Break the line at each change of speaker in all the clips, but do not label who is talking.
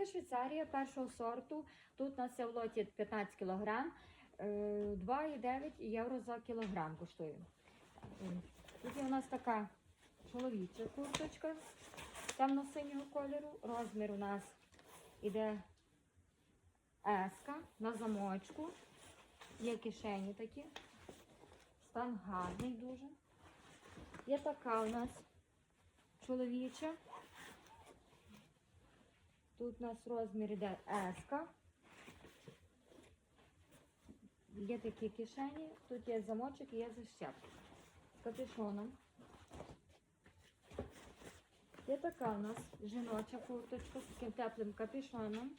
Куртки Швейцарія першого сорту. Тут нас є в лоті 15 кг, 2,9 євро за кілограм коштує. Тут є у нас така чоловіча курточка темно-синього кольору. Розмір у нас іде еска на замочку. Є кишені такі. Стан гарний дуже. Є така у нас чоловіча. Тут у нас розмір іде еска. Є такі кишені, тут є замочок і є защепка з капюшоном. Є така у нас жіноча курточка з таким теплим капюшоном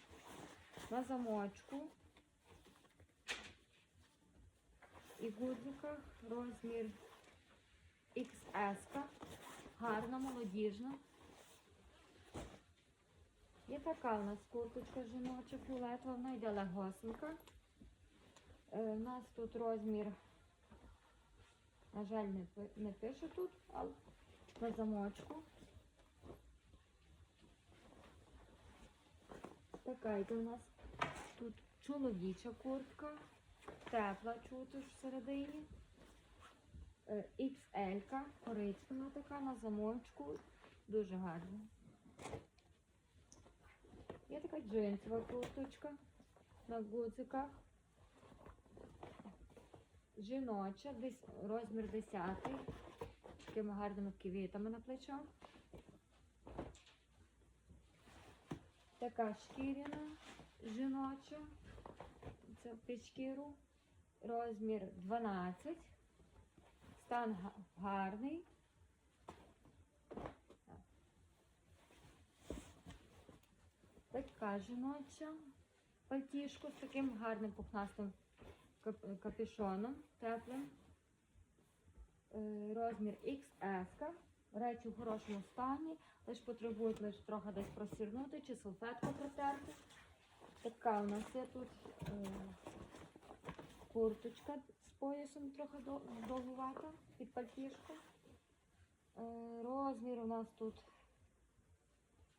на замочку. І гудзиках розмір XS. Гарна, молодіжна. Є така у нас курточка жіноча фіолетова, вона йде легосенька. Е, У нас тут розмір, на жаль, не, не пише тут, але на замочку. Така йде у нас тут чоловіча куртка, тепла чути всередині. Е, XL, коричнева така на замочку, дуже гарна. Є така джинсова курточка на гудзиках. Жіноча, десь розмір 10, з такими гарними квітами на плечах. Така шкіряна жіноча. Це під шкіру. Розмір 12. Стан гарний. Така жіноча пальтішко з таким гарним пухнастим капюшоном теплим. Е, Розмір XS. Речі в хорошому стані, лише потребують лише трохи десь просірнути чи салфетку протерти. Така у нас є тут е, курточка з поясом трохи довгувата під пальтішко. Е, розмір у нас тут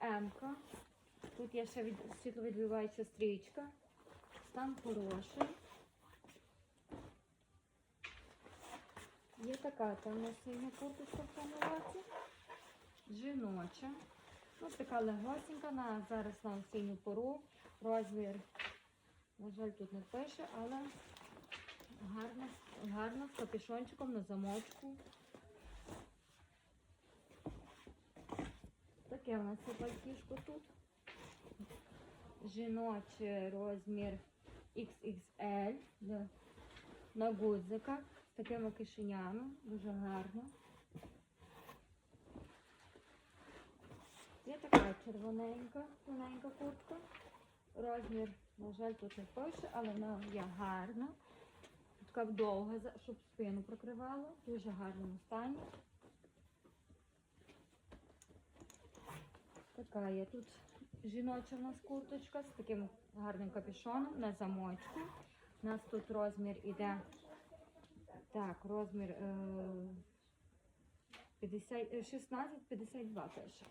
М. Тут є ще від, світловідбиваюча стрічка. Стан хороший. Є така темно-синя курточка в цьому році. Жіноча. Ось така легосенька на зараз на осінню пору. Розмір, на жаль, тут не пише, але гарна, гарна з капюшончиком на замочку. Таке у нас є пальтішко тут. Жіночий розмір XXL на гудзиках з такими кишенями. Дуже гарно. Є така червоненька, тоненька куртка. Розмір, на жаль, тут не пише, але вона є гарна. Така довга, щоб спину прикривала. Дуже гарному стані. Така є тут жіноча в нас курточка з таким гарним капюшоном на замочку. У нас тут розмір іде. Так, розмір е, 50, е, 16-52 пише.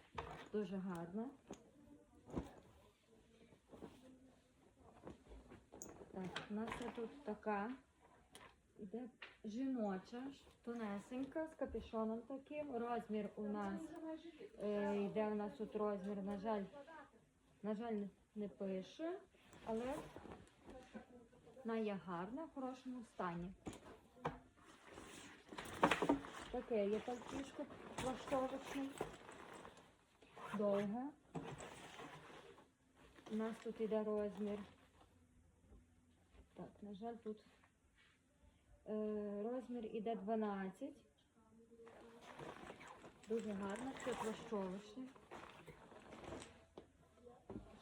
Дуже гарно. Так, у нас тут така. Іде жіноча, тонесенька, з капюшоном таким. Розмір у нас е, йде у нас тут розмір, на жаль, на жаль, не- пише, але вона є гарна, в хорошому стані. Таке є пальтішко плаштовочне, довге. У нас тут іде розмір. Так, на жаль, тут е, розмір іде 12. Дуже гарно, це плащовочне.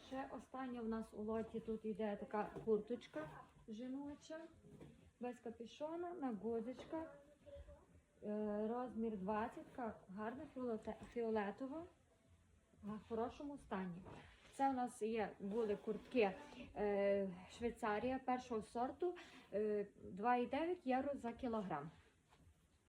Ще остання в нас у лоті тут йде така курточка жіноча, без капюшона, на гудзичках. Е, Розмір 20, гарна фіолетова, в хорошому стані. Це у нас є були куртки е, Швейцарія першого сорту е, 2,9 євро за кілограм.